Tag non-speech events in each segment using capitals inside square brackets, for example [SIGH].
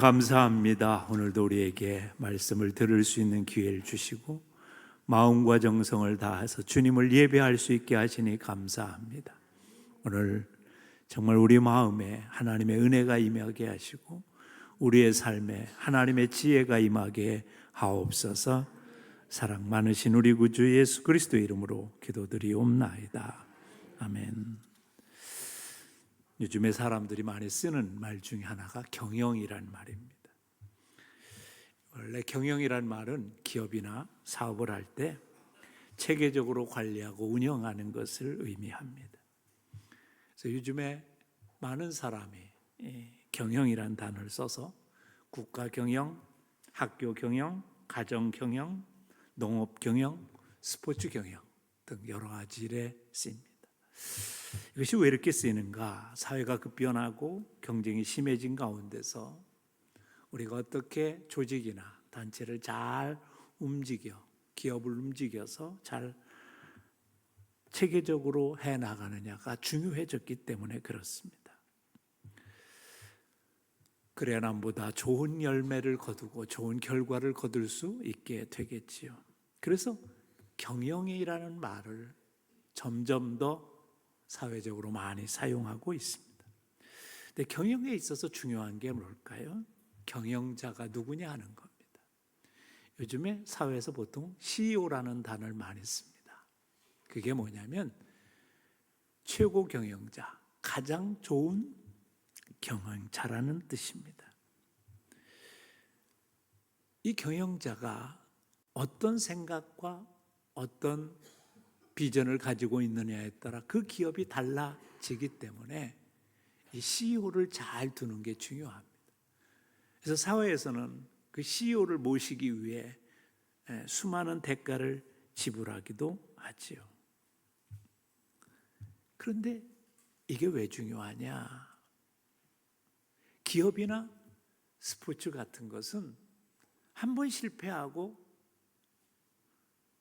감사합니다. 오늘도 우리에게 말씀을 들을 수 있는 기회를 주시고 마음과 정성을 다해서 주님을 예배할 수 있게 하시니 감사합니다. 오늘 정말 우리 마음에 하나님의 은혜가 임하게 하시고 우리의 삶에 하나님의 지혜가 임하게 하옵소서. 사랑 많으신 우리 구주 예수 그리스도 이름으로 기도드리옵나이다. 아멘. 요즘에 사람들이 많이 쓰는 말 중에 하나가 경영이란 말입니다. 원래 경영이란 말은 기업이나 사업을 할 때 체계적으로 관리하고 운영하는 것을 의미합니다. 그래서 요즘에 많은 사람이 이 경영이란 단어를 써서 국가 경영, 학교 경영, 가정 경영, 농업 경영, 스포츠 경영 등 여러 가지 일에 쓰입니다. 이것이 왜 이렇게 쓰이는가? 사회가 급변하고 경쟁이 심해진 가운데서 우리가 어떻게 조직이나 단체를 잘 움직여 기업을 움직여서 잘 체계적으로 해 나가느냐가 중요해졌기 때문에 그렇습니다. 그래야 남보다 좋은 열매를 거두고 좋은 결과를 거둘 수 있게 되겠지요. 그래서 경영이라는 말을 점점 더 사회적으로 많이 사용하고 있습니다. 근데 경영에 있어서 중요한 게 뭘까요? 경영자가 누구냐 하는 겁니다. 요즘에 사회에서 보통 CEO라는 단어를 많이 씁니다. 그게 뭐냐면 최고 경영자, 가장 좋은 경영자라는 뜻입니다. 이 경영자가 어떤 생각과 어떤 비전을 가지고 있느냐에 따라 그 기업이 달라지기 때문에 이 CEO를 잘 두는 게 중요합니다. 그래서 사회에서는 그 CEO를 모시기 위해 예, 수많은 대가를 지불하기도 하지요. 그런데 이게 왜 중요하냐? 기업이나 스포츠 같은 것은 한 번 실패하고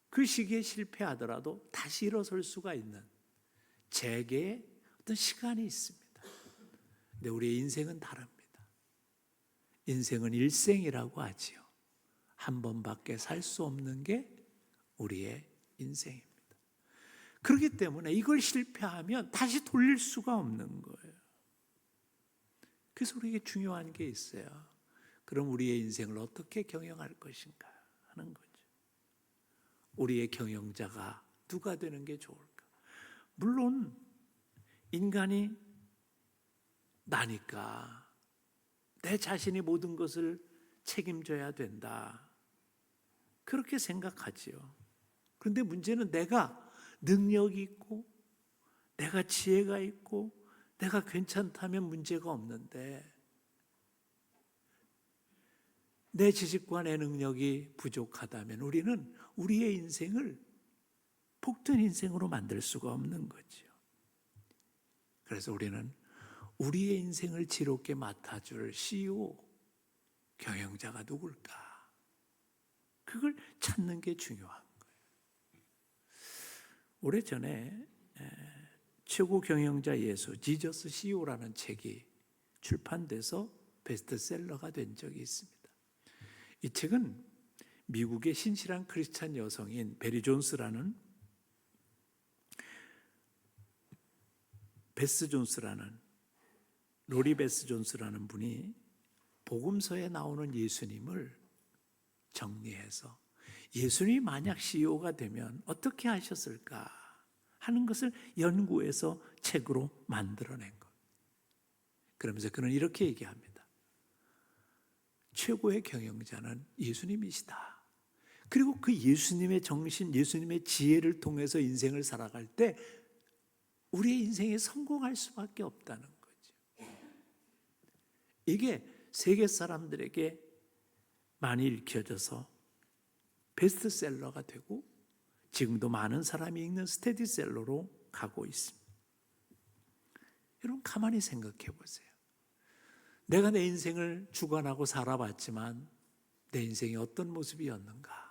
그 시기에 실패하더라도 다시 일어설 수가 있는 재개의 어떤 시간이 있습니다. 근데 우리의 인생은 다릅니다. 인생은 일생이라고 하지요. 한 번밖에 살 수 없는 게 우리의 인생입니다. 그렇기 때문에 이걸 실패하면 다시 돌릴 수가 없는 거예요. 그래서 우리에게 중요한 게 있어요. 그럼 우리의 인생을 어떻게 경영할 것인가 하는 거죠. 우리의 경영자가 누가 되는 게 좋을까? 물론 인간이 나니까 내 자신이 모든 것을 책임져야 된다. 그렇게 생각하지요. 그런데 문제는 내가 능력이 있고 내가 지혜가 있고 내가 괜찮다면 문제가 없는데 내 지식과 내 능력이 부족하다면 우리는 우리의 인생을 복된 인생으로 만들 수가 없는 거죠. 그래서 우리는 우리의 인생을 지롭게 맡아줄 CEO, 경영자가 누굴까? 그걸 찾는 게 중요한 거예요. 오래전에 최고 경영자 예수, 지저스 CEO라는 책이 출판돼서 베스트셀러가 된 적이 있습니다. 이 책은 미국의 신실한 크리스찬 여성인 베리 존스라는 베스 존스라는 로리 베스 존스라는 분이 복음서에 나오는 예수님을 정리해서 예수님이 만약 CEO가 되면 어떻게 하셨을까 하는 것을 연구해서 책으로 만들어낸 것. 그러면서 그는 이렇게 얘기합니다. 최고의 경영자는 예수님이시다. 그리고 그 예수님의 정신, 예수님의 지혜를 통해서 인생을 살아갈 때 우리의 인생에 성공할 수밖에 없다는 거죠. 이게 세계 사람들에게 많이 읽혀져서 베스트셀러가 되고 지금도 많은 사람이 읽는 스테디셀러로 가고 있습니다. 여러분 가만히 생각해 보세요. 내가 내 인생을 주관하고 살아봤지만 내 인생이 어떤 모습이었는가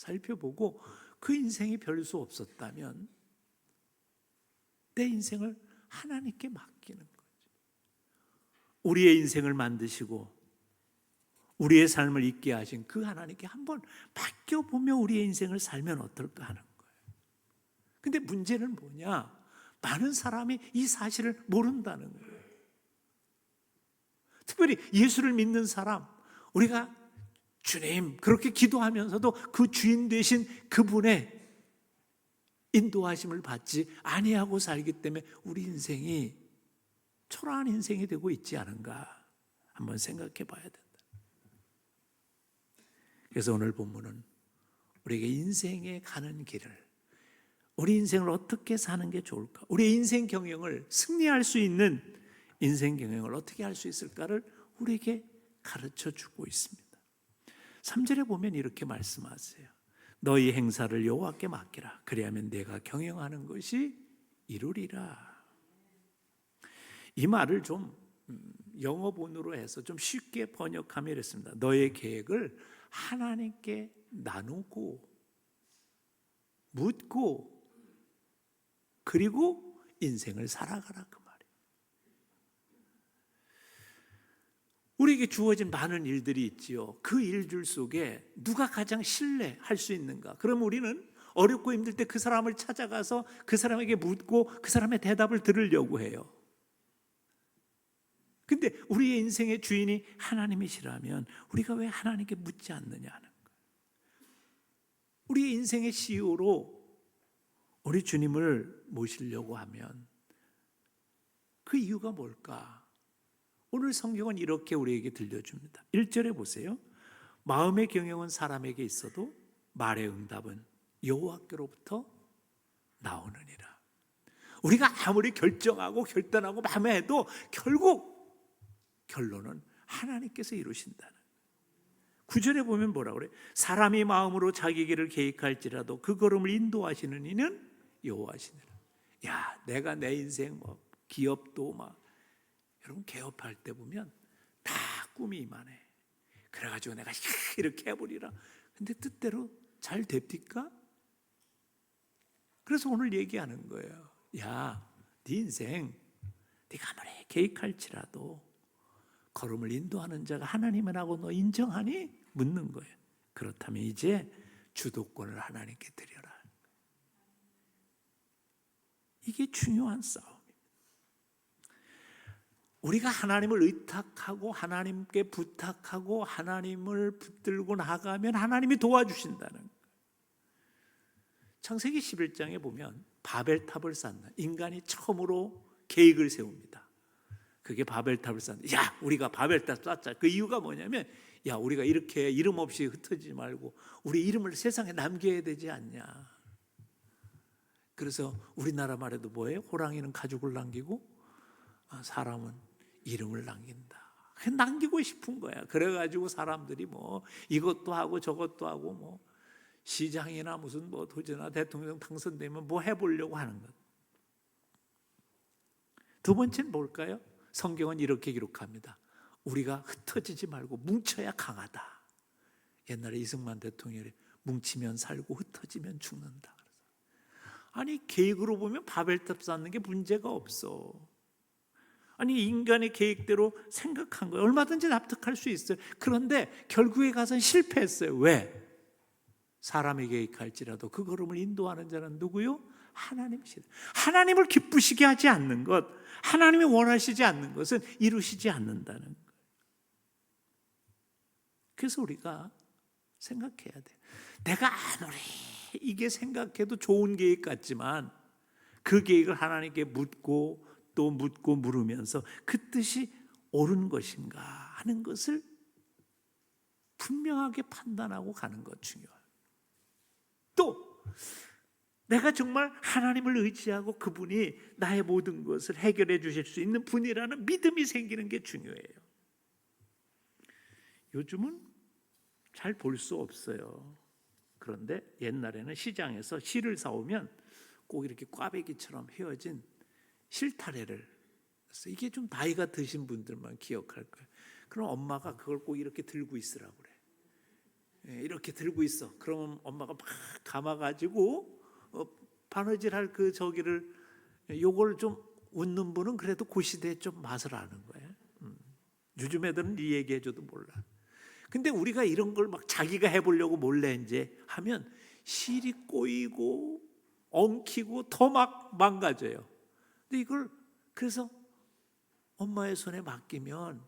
살펴보고 그 인생이 별 수 없었다면 내 인생을 하나님께 맡기는 거죠. 우리의 인생을 만드시고 우리의 삶을 있게 하신 그 하나님께 한번 맡겨보며 우리의 인생을 살면 어떨까 하는 거예요. 근데 문제는 뭐냐? 많은 사람이 이 사실을 모른다는 거예요. 특별히 예수를 믿는 사람, 우리가 주님 그렇게 기도하면서도 그 주인 되신 그분의 인도하심을 받지 아니하고 살기 때문에 우리 인생이 초라한 인생이 되고 있지 않은가 한번 생각해 봐야 된다. 그래서 오늘 본문은 우리에게 인생에 가는 길을 우리 인생을 어떻게 사는 게 좋을까? 우리 인생 경영을 승리할 수 있는 인생 경영을 어떻게 할 수 있을까를 우리에게 가르쳐 주고 있습니다. 3절에 보면 이렇게 말씀하세요. 너희 행사를 여호와께 맡기라. 그리하면 내가 경영하는 것이 이루리라. 이 말을 좀 음, 영어 본으로 해서 좀 쉽게 번역하면 이렇습니다. 너의 계획을 하나님께 나누고 묻고 그리고 인생을 살아가라 그 말이에요. 우리에게 주어진 많은 일들이 있지요. 그 일들 속에 누가 가장 신뢰할 수 있는가? 그럼 우리는 어렵고 힘들 때 그 사람을 찾아가서 그 사람에게 묻고 그 사람의 대답을 들으려고 해요. 근데 우리의 인생의 주인이 하나님이시라면 우리가 왜 하나님께 묻지 않느냐 하는 거예요. 우리의 인생의 CEO로 우리 주님을 모시려고 하면 그 이유가 뭘까? 오늘 성경은 이렇게 우리에게 들려줍니다. 1절에 보세요. 마음의 경영은 사람에게 있어도 말의 응답은 여호와께로부터 나오느니라. 우리가 아무리 결정하고 결단하고 마음에 해도 결국 결론은 하나님께서 이루신다는. 구절에 보면 뭐라 그래? 사람이 마음으로 자기 길을 계획할지라도 그 걸음을 인도하시는 이는 여호와시니라. 야, 내가 내 인생 뭐 기업도 막 여러분 개업할 때 보면 다 꿈이 이만해. 그래가지고 내가 이렇게 해버리라. 근데 뜻대로 잘 됩니까? 그래서 오늘 얘기하는 거예요. 야, 네 인생 네가 아무리 계획할지라도 걸음을 인도하는 자가 하나님이라고 너 인정하니? 묻는 거예요. 그렇다면 이제 주도권을 하나님께 드려라. 이게 중요한 싸움. 우리가 하나님을 의탁하고 하나님께 부탁하고 하나님을 붙들고 나가면 하나님이 도와주신다는 거예요. 창세기 11장에 보면 바벨탑을 쌓는 인간이 처음으로 계획을 세웁니다. 그게 바벨탑을 쌓는. 야, 우리가 바벨탑 쌓자. 그 이유가 뭐냐면 야, 우리가 이렇게 이름 없이 흩어지지 말고 우리 이름을 세상에 남겨야 되지 않냐. 그래서 우리나라 말에도 뭐예요? 호랑이는 가죽을 남기고 아, 사람은 이름을 남긴다. 남기고 싶은 거야. 그래가지고 사람들이 뭐 이것도 하고 저것도 하고 뭐 시장이나 무슨 뭐 도지나 대통령 당선되면 뭐 해보려고 하는 것. 두 번째는 뭘까요? 성경은 이렇게 기록합니다. 우리가 흩어지지 말고 뭉쳐야 강하다. 옛날에 이승만 대통령이 뭉치면 살고 흩어지면 죽는다. 아니 계획으로 보면 바벨탑 쌓는 게 문제가 없어. 아니 인간의 계획대로 생각한 거예요. 얼마든지 납득할 수 있어요. 그런데 결국에 가서는 실패했어요. 왜? 사람이 계획할지라도 그 걸음을 인도하는 자는 누구요? 하나님이시다. 하나님을 기쁘시게 하지 않는 것, 하나님이 원하시지 않는 것은 이루시지 않는다는 거예요. 그래서 우리가 생각해야 돼. 내가 아무리 이게 생각해도 좋은 계획 같지만 그 계획을 하나님께 묻고 또 묻고 물으면서 그 뜻이 옳은 것인가 하는 것을 분명하게 판단하고 가는 것 중요해요. 또 내가 정말 하나님을 의지하고 그분이 나의 모든 것을 해결해 주실 수 있는 분이라는 믿음이 생기는 게 중요해요. 요즘은 잘 볼 수 없어요. 그런데 옛날에는 시장에서 실을 사오면 꼭 이렇게 꽈배기처럼 헤어진 실타래를 이게 좀 나이가 드신 분들만 기억할 거예요. 그럼 엄마가 그걸 꼭 이렇게 들고 있으라고 그래. 예, 이렇게 들고 있어. 그러면 엄마가 막 감아가지고 어, 바느질할 그 저기를 요걸 좀 웃는 분은 그래도 고시대에 좀 맛을 아는 거예요. 음. 요즘 애들은 이 얘기해줘도 몰라. 근데 우리가 이런 걸 막 자기가 해보려고 몰래 이제 하면 실이 꼬이고 엉키고 더 막 망가져요. 근데 이걸 그래서 엄마의 손에 맡기면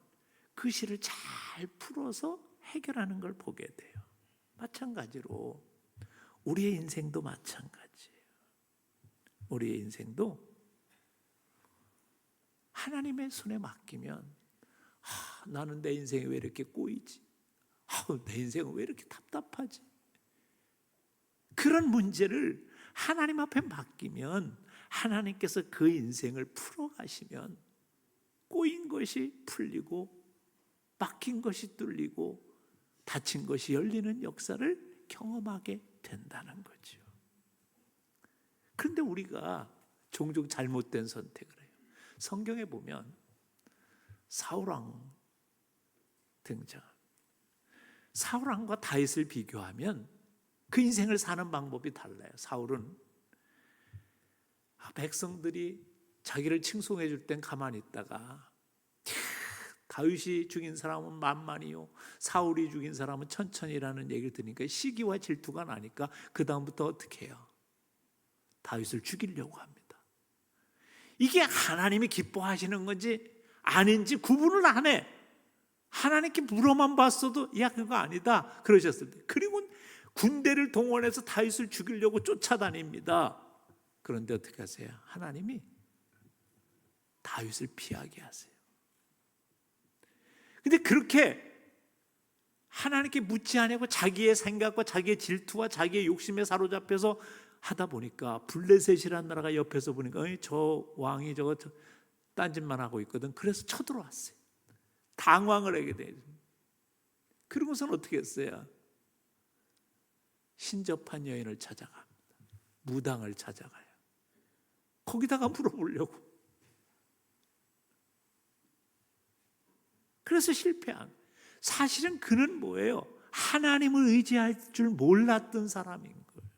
그 실을 잘 풀어서 해결하는 걸 보게 돼요. 마찬가지로 우리의 인생도 마찬가지예요. 우리의 인생도 하나님의 손에 맡기면 아, 나는 내 인생이 왜 이렇게 꼬이지? 아, 내 인생은 왜 이렇게 답답하지? 그런 문제를 하나님 앞에 맡기면 하나님께서 그 인생을 풀어가시면 꼬인 것이 풀리고 막힌 것이 뚫리고 닫힌 것이 열리는 역사를 경험하게 된다는 거죠. 그런데 우리가 종종 잘못된 선택을 해요. 성경에 보면 사울왕 등장. 사울왕과 다윗을 비교하면 그 인생을 사는 방법이 달라요. 사울은 아, 백성들이 자기를 칭송해 줄 땐 가만히 있다가 캬, 다윗이 죽인 사람은 만만이요 사울이 죽인 사람은 천천히라는 얘기를 들으니까 시기와 질투가 나니까 그 다음부터 어떻게 해요? 다윗을 죽이려고 합니다. 이게 하나님이 기뻐하시는 건지 아닌지 구분을 안 해. 하나님께 물어만 봤어도 야 그거 아니다 그러셨을 때 그리고 군대를 동원해서 다윗을 죽이려고 쫓아다닙니다. 그런데 어떻게 하세요? 하나님이 다윗을 피하게 하세요. 근데 그렇게 하나님께 묻지 않고 자기의 생각과 자기의 질투와 자기의 욕심에 사로잡혀서 하다 보니까 블레셋이라는 나라가 옆에서 보니까 저 왕이 저거 저 딴짓만 하고 있거든. 그래서 쳐들어왔어요. 당황을 하게 돼요. 그러고서는 어떻게 했어요? 신접한 여인을 찾아갑니다. 무당을 찾아가요. 거기다가 물어보려고. 그래서 실패한. 사실은 그는 뭐예요? 하나님을 의지할 줄 몰랐던 사람인 거예요.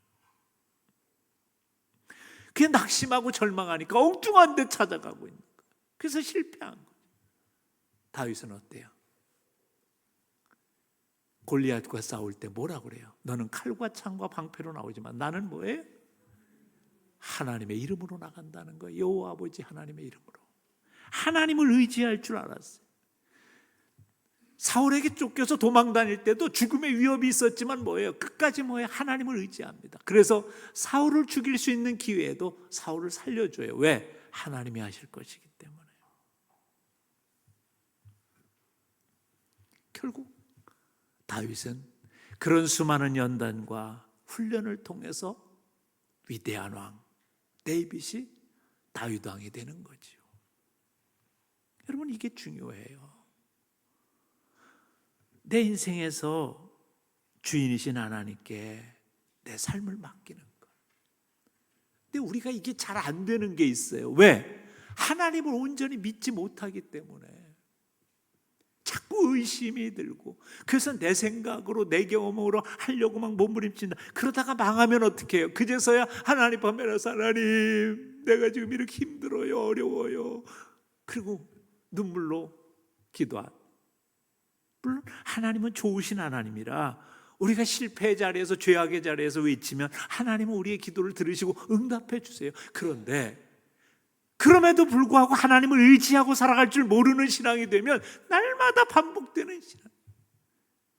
그냥 낙심하고 절망하니까 엉뚱한 데 찾아가고 있는 거예요. 그래서 실패한 거예요. 다윗은 어때요? 골리앗과 싸울 때 뭐라 그래요? 너는 칼과 창과 방패로 나오지만 나는 뭐예요? 하나님의 이름으로 나간다는 거예요. 여호와 아버지 하나님의 이름으로. 하나님을 의지할 줄 알았어요. 사울에게 쫓겨서 도망 다닐 때도 죽음의 위협이 있었지만 뭐예요? 끝까지 뭐예요? 하나님을 의지합니다. 그래서 사울을 죽일 수 있는 기회에도 사울을 살려줘요. 왜? 하나님이 하실 것이기 때문에. 결국 다윗은 그런 수많은 연단과 훈련을 통해서 위대한 왕 데이빗이 다윗 왕이 되는 거지요. 여러분 이게 중요해요. 내 인생에서 주인이신 하나님께 내 삶을 맡기는 것. 근데 우리가 이게 잘 안 되는 게 있어요. 왜? 하나님을 온전히 믿지 못하기 때문에. 자꾸 의심이 들고 그래서 내 생각으로 내 경험으로 하려고 막 몸부림친다. 그러다가 망하면 어떻게 해요? 그제서야 하나님 밤에라서 하나님 내가 지금 이렇게 힘들어요 어려워요. 그리고 눈물로 기도한. 물론 하나님은 좋으신 하나님이라 우리가 실패의 자리에서 죄악의 자리에서 외치면 하나님은 우리의 기도를 들으시고 응답해 주세요. 그런데 그럼에도 불구하고 하나님을 의지하고 살아갈 줄 모르는 신앙이 되면 날마다 반복되는 신앙.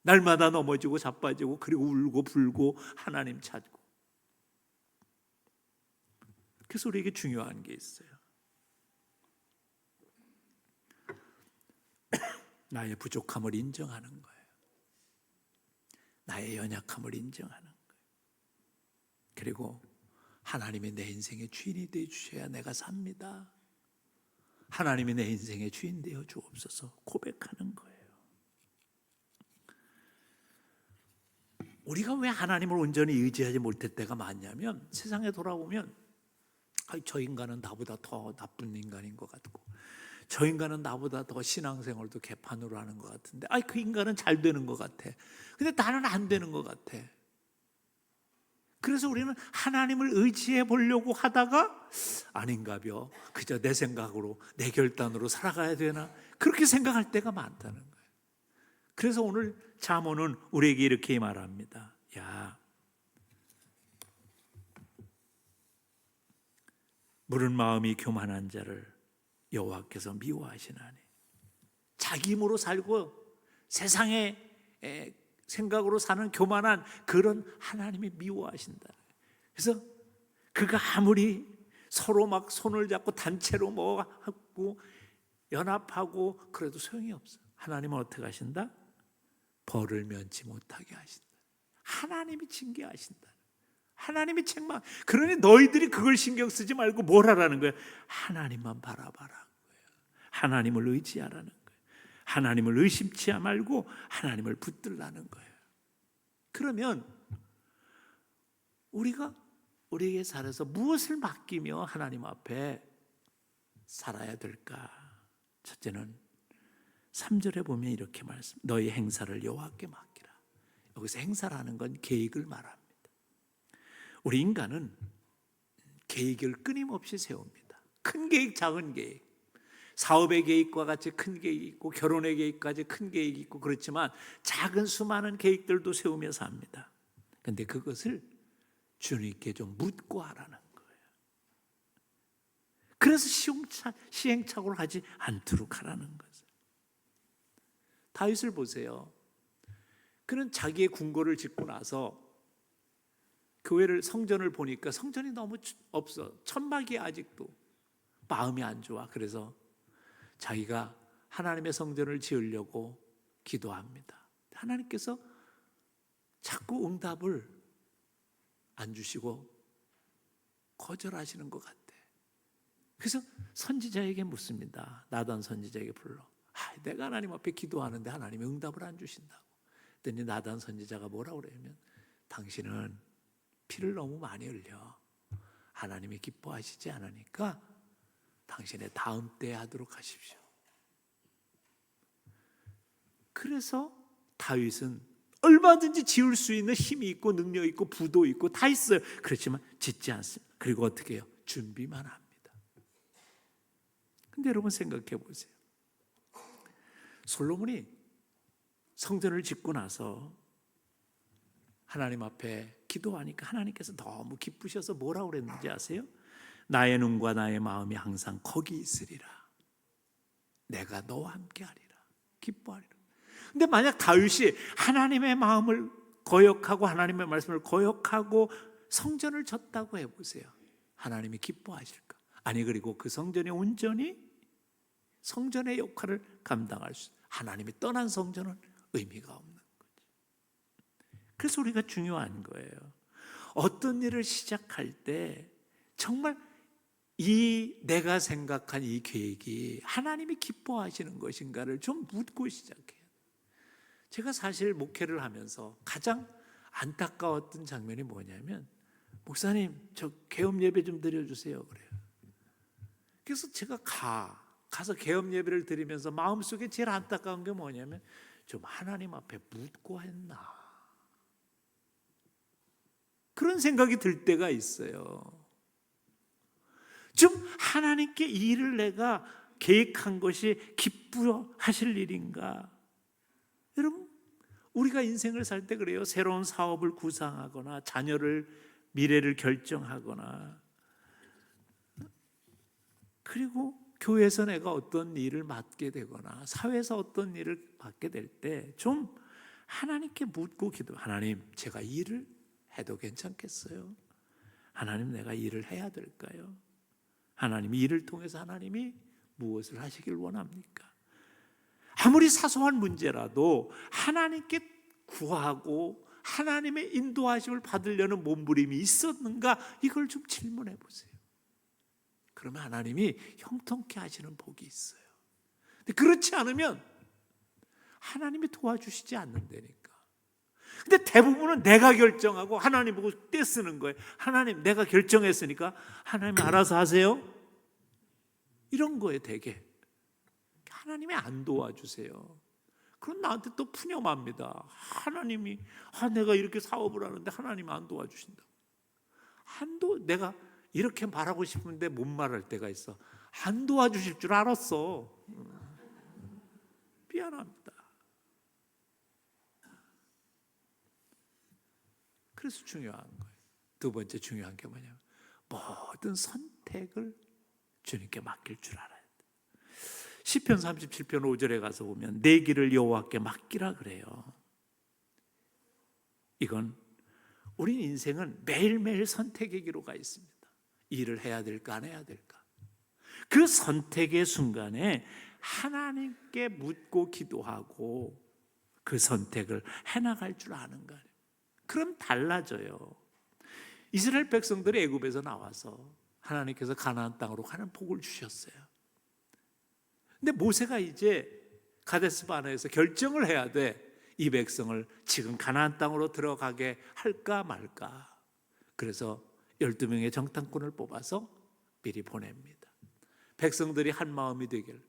날마다 넘어지고 자빠지고 그리고 울고 불고 하나님 찾고. 그래서 우리에게 중요한 게 있어요. [COUGHS] 나의 부족함을 인정하는 거예요. 나의 연약함을 인정하는 거예요. 그리고 하나님이 내 인생의 주인이 되어 주셔야 내가 삽니다. 하나님이 내 인생의 주인 되어 주옵소서 고백하는 거예요. 우리가 왜 하나님을 온전히 의지하지 못할 때가 많냐면 세상에 돌아보면 아, 저 인간은 나보다 더 나쁜 인간인 것 같고 저 인간은 나보다 더 신앙생활도 개판으로 하는 것 같은데 아, 그 인간은 잘 되는 것 같아. 근데 나는 안 되는 것 같아. 그래서 우리는 하나님을 의지해 보려고 하다가 아닌가벼. 그저 내 생각으로, 내 결단으로 살아가야 되나? 그렇게 생각할 때가 많다는 거예요. 그래서 오늘 잠언은 우리에게 이렇게 말합니다. 야, 물은 마음이 교만한 자를 여호와께서 미워하시나니 자기 힘으로 살고 세상의 에, 생각으로 사는 교만한 그런 하나님이 미워하신다. 그래서 그가 아무리 서로 막 손을 잡고 단체로 뭐 하고 연합하고 그래도 소용이 없어. 하나님은 어떻게 하신다? 벌을 면치 못하게 하신다. 하나님이 징계하신다. 하나님이 책망. 그러니 너희들이 그걸 신경 쓰지 말고 뭘 하라는 거야? 하나님만 바라봐라. 하나님을 의지하라는 거예요. 하나님을 의심치 말고 하나님을 붙들라는 거예요. 그러면 우리가 우리에게 살아서 무엇을 맡기며 하나님 앞에 살아야 될까? 첫째는 3절에 보면 이렇게 말씀. 너희 행사를 여호와께 맡기라. 여기서 행사라는 건 계획을 말합니다. 우리 인간은 계획을 끊임없이 세웁니다. 큰 계획, 작은 계획. 사업의 계획과 같이 큰 계획이 있고 결혼의 계획까지 큰 계획이 있고 그렇지만 작은 수많은 계획들도 세우며 삽니다. 근데 그것을 주님께 좀 묻고 하라는 거예요. 그래서 시행착, 시행착오를 하지 않도록 하라는 거죠. 다윗을 보세요. 그는 자기의 궁궐을 짓고 나서 교회를 성전을 보니까 성전이 너무 없어. 천막이 아직도 마음이 안 좋아. 그래서 자기가 하나님의 성전을 지으려고 기도합니다. 하나님께서 자꾸 응답을 안 주시고 거절하시는 것 같아. 그래서 선지자에게 묻습니다. 나단 선지자에게 불러. 아, 내가 하나님 앞에 기도하는데 하나님이 응답을 안 주신다고. 그랬더니 나단 선지자가 뭐라 그러냐면 당신은 피를 너무 많이 흘려. 하나님이 기뻐하시지 않으니까 당신의 다음 때 하도록 하십시오. 그래서 다윗은 얼마든지 지을 수 있는 힘이 있고 능력 있고 부도 있고 다 있어요. 그렇지만 짓지 않습니다. 그리고 어떻게 해요? 준비만 합니다. 근데 여러분 생각해 보세요. 솔로몬이 성전을 짓고 나서 하나님 앞에 기도하니까 하나님께서 너무 기쁘셔서 뭐라고 그랬는지 아세요? 나의 눈과 나의 마음이 항상 거기 있으리라. 내가 너와 함께 하리라. 기뻐하리라. 근데 만약 다윗이 하나님의 마음을 거역하고 하나님의 말씀을 거역하고 성전을 졌다고 해 보세요. 하나님이 기뻐하실까? 아니 그리고 그 성전의 온전히 성전의 역할을 감당할 수 하나님이 떠난 성전은 의미가 없는 거지. 그래서 우리가 중요한 거예요. 어떤 일을 시작할 때 정말 이 내가 생각한 이 계획이 하나님이 기뻐하시는 것인가를 좀 묻고 시작해요. 제가 사실 목회를 하면서 가장 안타까웠던 장면이 뭐냐면 목사님 저 개업 예배 좀 드려주세요 그래요. 그래서 제가 가 가서 개업 예배를 드리면서 마음속에 제일 안타까운 게 뭐냐면 좀 하나님 앞에 묻고 했나 그런 생각이 들 때가 있어요. 좀 하나님께 이 일을 내가 계획한 것이 기쁘하실 일인가? 여러분, 우리가 인생을 살 때 그래요. 새로운 사업을 구상하거나 자녀를 미래를 결정하거나 그리고 교회에서 내가 어떤 일을 맡게 되거나 사회에서 어떤 일을 맡게 될 때 좀 하나님께 묻고 기도. 하나님, 제가 일을 해도 괜찮겠어요? 하나님, 내가 일을 해야 될까요? 하나님 일을 통해서 하나님이 무엇을 하시길 원합니까? 아무리 사소한 문제라도 하나님께 구하고 하나님의 인도하심을 받으려는 몸부림이 있었는가 이걸 좀 질문해 보세요. 그러면 하나님이 형통케 하시는 복이 있어요. 그렇지 않으면 하나님이 도와주시지 않는다니까. 근데 대부분은 내가 결정하고 하나님 보고 떼쓰는 거예요. 하나님 내가 결정했으니까 하나님 알아서 하세요. 이런 거에 되게 하나님이 안 도와주세요. 그럼 나한테 또 푸념합니다. 하나님이 아 내가 이렇게 사업을 하는데 하나님 안 도와주신다. 한도 내가 이렇게 말하고 싶은데 못 말할 때가 있어. 안 도와주실 줄 알았어. 미안합니다. 그래서 중요한 거예요. 두 번째 중요한 게 뭐냐면 모든 선택을 주님께 맡길 줄 알아야 돼. 시편 37편 5절에 가서 보면 내 길을 여호와께 맡기라 그래요. 이건 우리 인생은 매일매일 선택의 기로가 있습니다. 일을 해야 될까 안 해야 될까? 그 선택의 순간에 하나님께 묻고 기도하고 그 선택을 해나갈 줄 아는 거예요. 그럼 달라져요. 이스라엘 백성들이 애굽에서 나와서 하나님께서 가나안 땅으로 가는 복을 주셨어요. 근데 모세가 이제 가데스 바네에서 결정을 해야 돼. 이 백성을 지금 가나안 땅으로 들어가게 할까 말까. 그래서 12명의 정탐꾼을 뽑아서 미리 보냅니다. 백성들이 한 마음이 되길.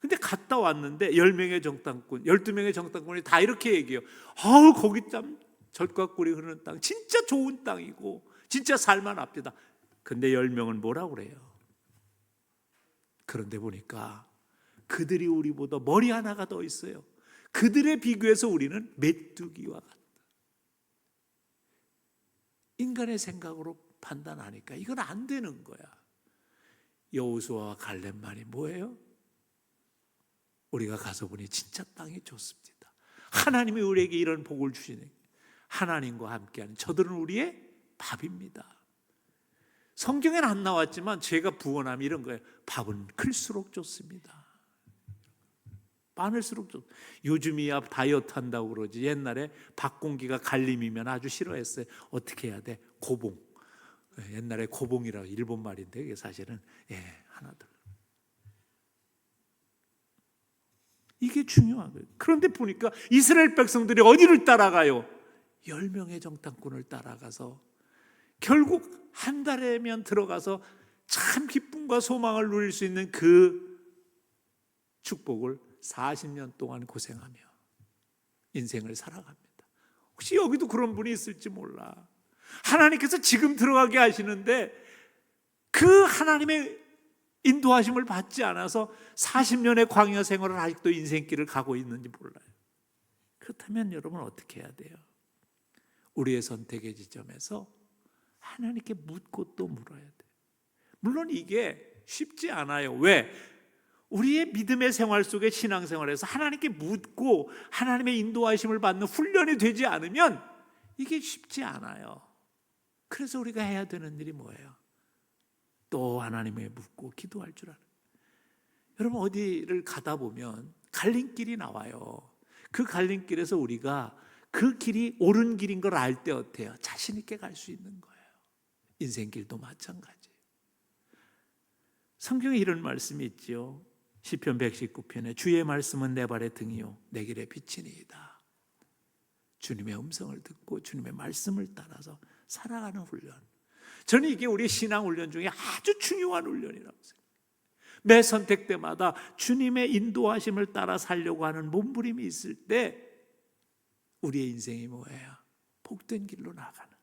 근데 갔다 왔는데 10명의 정탐꾼, 12명의 정탐꾼이 다 이렇게 얘기해요. 아우, 거기 참 젖과 꿀이 흐르는 땅, 진짜 좋은 땅이고, 진짜 살만 합니다. 근데 10명은 뭐라고 그래요? 그런데 보니까 그들이 우리보다 머리 하나가 더 있어요. 그들에 비교해서 우리는 메뚜기와 같다. 인간의 생각으로 판단하니까 이건 안 되는 거야. 여호수아와 갈렙만이 뭐예요? 우리가 가서 보니 진짜 땅이 좋습니다. 하나님이 우리에게 이런 복을 주시네. 하나님과 함께하는 저들은 우리의 밥입니다. 성경에는 안 나왔지만 제가 부원함 이런 거예요. 밥은 클수록 좋습니다. 많을수록 좋. 요즘이야 다이어트 한다고 그러지. 옛날에 밥 공기가 갈림이면 아주 싫어했어요. 어떻게 해야 돼? 고봉. 예, 옛날에 고봉이라고 일본 말인데 이게 사실은 예 하나들. 이게 중요한 거예요. 그런데 보니까 이스라엘 백성들이 어디를 따라가요? 열 명의 정탐꾼을 따라가서 결국 한 달에면 들어가서 참 기쁨과 소망을 누릴 수 있는 그 축복을 40년 동안 고생하며 인생을 살아갑니다. 혹시 여기도 그런 분이 있을지 몰라. 하나님께서 지금 들어가게 하시는데 그 하나님의 인도하심을 받지 않아서 40년의 광야 생활을 아직도 인생길을 가고 있는지 몰라요. 그렇다면 여러분 어떻게 해야 돼요? 우리의 선택의 지점에서 하나님께 묻고 또 물어야 돼. 물론 이게 쉽지 않아요. 왜? 우리의 믿음의 생활 속에 신앙생활에서 하나님께 묻고 하나님의 인도하심을 받는 훈련이 되지 않으면 이게 쉽지 않아요. 그래서 우리가 해야 되는 일이 뭐예요? 또 하나님에 묻고 기도할 줄 알아요. 여러분 어디를 가다 보면 갈림길이 나와요. 그 갈림길에서 우리가 그 길이 옳은 길인 걸 알 때 어때요? 자신 있게 갈 수 있는 거예요. 인생길도 마찬가지. 성경에 이런 말씀이 있지요. 시편 119편에 주의 말씀은 내 발의 등이요 내 길의 빛이니이다. 주님의 음성을 듣고 주님의 말씀을 따라서 살아가는 훈련. 저는 이게 우리 신앙 훈련 중에 아주 중요한 훈련이라고 생각해요. 매 선택 때마다 주님의 인도하심을 따라 살려고 하는 몸부림이 있을 때 우리의 인생이 뭐예요? 복된 길로 나가는.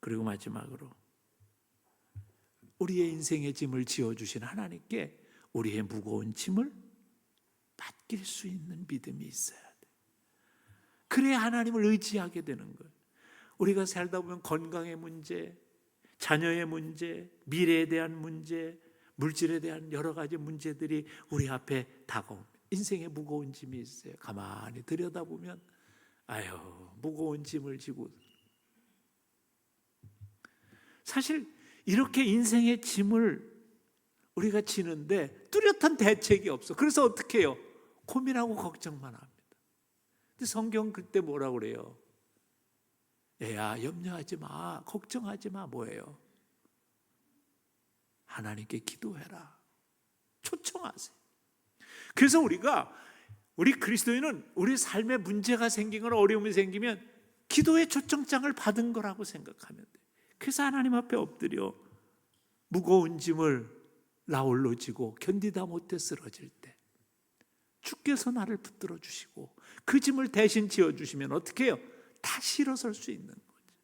그리고 마지막으로 우리의 인생의 짐을 지어주신 하나님께 우리의 무거운 짐을 맡길 수 있는 믿음이 있어야 돼. 그래야 하나님을 의지하게 되는 거예요. 우리가 살다 보면 건강의 문제, 자녀의 문제, 미래에 대한 문제, 물질에 대한 여러 가지 문제들이 우리 앞에 다가옵니다. 인생에 무거운 짐이 있어요. 가만히 들여다보면 아유 무거운 짐을 지고 사실 이렇게 인생의 짐을 우리가 지는데 뚜렷한 대책이 없어. 그래서 어떻게 해요? 고민하고 걱정만 합니다. 근데 성경 그때 뭐라고 그래요? 애야 염려하지 마. 걱정하지 마. 뭐예요? 하나님께 기도해라. 초청하세요. 그래서 우리가 우리 그리스도인은 우리 삶에 문제가 생기거나 어려움이 생기면 기도의 초청장을 받은 거라고 생각하면 돼. 그래서 하나님 앞에 엎드려 무거운 짐을 나홀로 지고 견디다 못해 쓰러질 때 주께서 나를 붙들어 주시고 그 짐을 대신 지어 주시면 어떻게 해요? 다시 일어설 수 있는 거죠.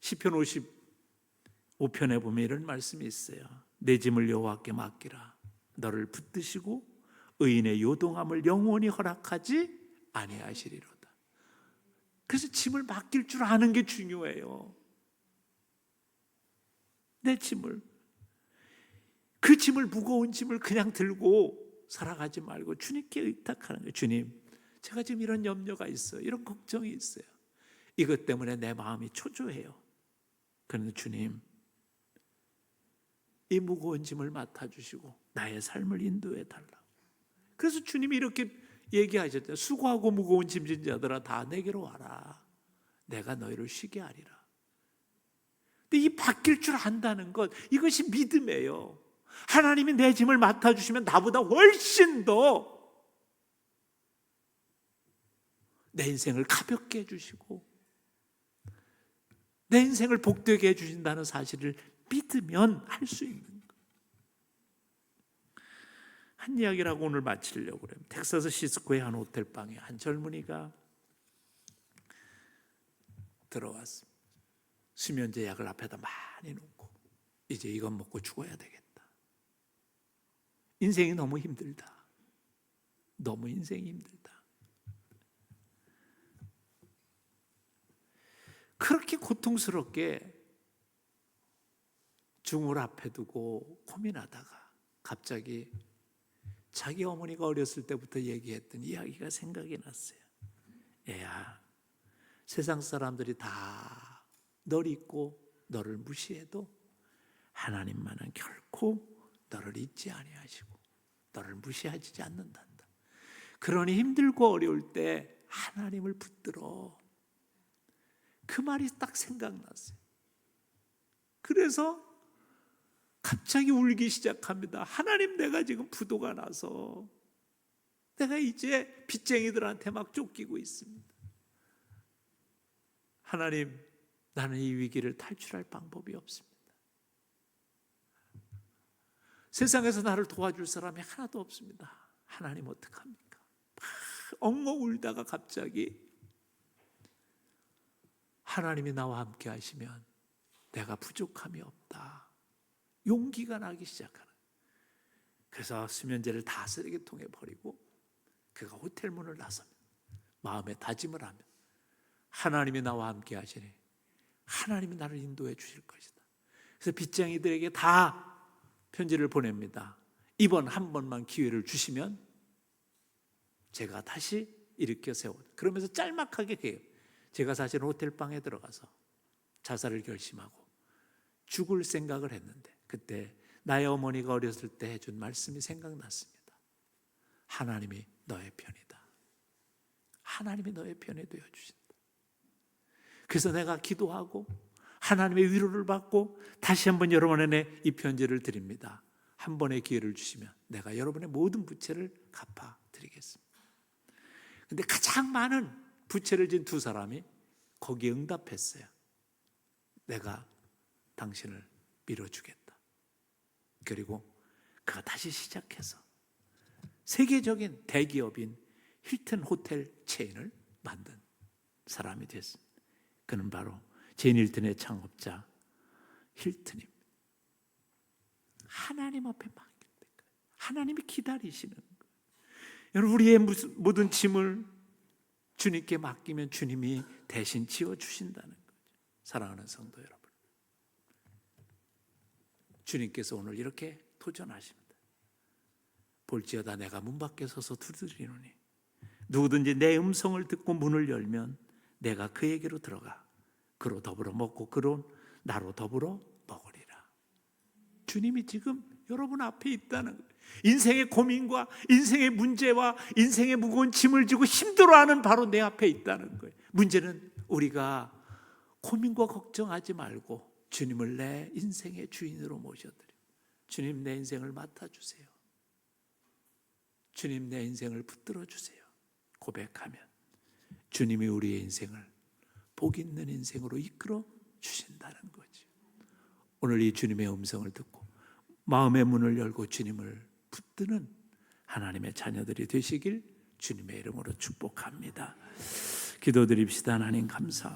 시편 55편에 보면 이런 말씀이 있어요. 내 짐을 여호와께 맡기라. 너를 붙드시고 의인의 요동함을 영원히 허락하지 아니하시리로다. 그래서 짐을 맡길 줄 아는 게 중요해요. 내 짐을 그 짐을 무거운 짐을 그냥 들고 살아가지 말고 주님께 의탁하는 거예요. 주님, 제가 지금 이런 염려가 있어요. 이런 걱정이 있어요. 이것 때문에 내 마음이 초조해요. 그런데 주님, 이 무거운 짐을 맡아주시고 나의 삶을 인도해 달라고. 그래서 주님이 이렇게 얘기하셨죠. 수고하고 무거운 짐진 자들아 다 내게로 와라. 내가 너희를 쉬게 하리라. 근데 이 바뀔 줄 안다는 것 이것이 믿음이에요. 하나님이 내 짐을 맡아 주시면 나보다 훨씬 더 내 인생을 가볍게 해 주시고 내 인생을 복되게 해 주신다는 사실을 믿으면 할 수 있는 것. 한 이야기라고 오늘 마치려고 그래요. 텍사스 시스코의 한 호텔 방에 한 젊은이가 들어왔습니다. 수면제 약을 앞에다 많이 놓고 이제 이건 먹고 죽어야 되겠다. 인생이 너무 힘들다. 너무 인생이 힘들다. 그렇게 고통스럽게 중을 앞에 두고 고민하다가 갑자기 자기 어머니가 어렸을 때부터 얘기했던 이야기가 생각이 났어요. 애야, 세상 사람들이 다 널 잊고 너를 무시해도 하나님만은 결코 너를 잊지 아니하시고 너를 무시하지 않는단다. 그러니 힘들고 어려울 때 하나님을 붙들어. 그 말이 딱 생각났어요. 그래서 갑자기 울기 시작합니다. 하나님 내가 지금 부도가 나서 내가 이제 빚쟁이들한테 막 쫓기고 있습니다. 하나님 나는 이 위기를 탈출할 방법이 없습니다. 세상에서 나를 도와줄 사람이 하나도 없습니다. 하나님 어떡합니까? 막 엉엉 울다가 갑자기 하나님이 나와 함께 하시면 내가 부족함이 없다. 용기가 나기 시작하는. 그래서 수면제를 다 쓰레기통에 버리고 그가 호텔 문을 나서면 마음에 다짐을 하면 하나님이 나와 함께 하시니 하나님이 나를 인도해 주실 것이다. 그래서 빚쟁이들에게 다 편지를 보냅니다. 이번 한 번만 기회를 주시면 제가 다시 일으켜 세워. 그러면서 짤막하게 해요. 제가 사실 호텔 방에 들어가서 자살을 결심하고 죽을 생각을 했는데 그때 나의 어머니가 어렸을 때 해준 말씀이 생각났습니다. 하나님이 너의 편이다. 하나님이 너의 편이 되어 주신다. 그래서 내가 기도하고 하나님의 위로를 받고 다시 한번 여러분에게 이 편지를 드립니다. 한 번의 기회를 주시면 내가 여러분의 모든 부채를 갚아 드리겠습니다. 근데 가장 많은 부채를 진 두 사람이 거기에 응답했어요. 내가 당신을 밀어주겠다. 그리고 그가 다시 시작해서 세계적인 대기업인 힐튼 호텔 체인을 만든 사람이 됐습니다. 그는 바로 제인 힐튼의 창업자 힐튼입니다. 하나님 앞에 맡길 때 하나님이 기다리시는 거예요. 여러분 우리의 모든 짐을 주님께 맡기면 주님이 대신 지어 주신다는 거죠. 사랑하는 성도 여러분. 주님께서 오늘 이렇게 도전하십니다. 볼지어다 내가 문 밖에 서서 두드리노니 누구든지 내 음성을 듣고 문을 열면 내가 그에게로 들어가 그로 더불어 먹고 그로 나로 더불어 먹으리라. 주님이 지금 여러분 앞에 있다는. 인생의 고민과 인생의 문제와 인생의 무거운 짐을 지고 힘들어하는 바로 내 앞에 있다는 거예요. 문제는 우리가 고민과 걱정하지 말고 주님을 내 인생의 주인으로 모셔드려. 주님 내 인생을 맡아주세요. 주님 내 인생을 붙들어 주세요. 고백하면 주님이 우리의 인생을 복 있는 인생으로 이끌어 주신다는 거죠. 오늘 이 주님의 음성을 듣고 마음의 문을 열고 주님을 붙드는 하나님의 자녀들이 되시길 주님의 이름으로 축복합니다. 기도드립시다. 하나님 감사.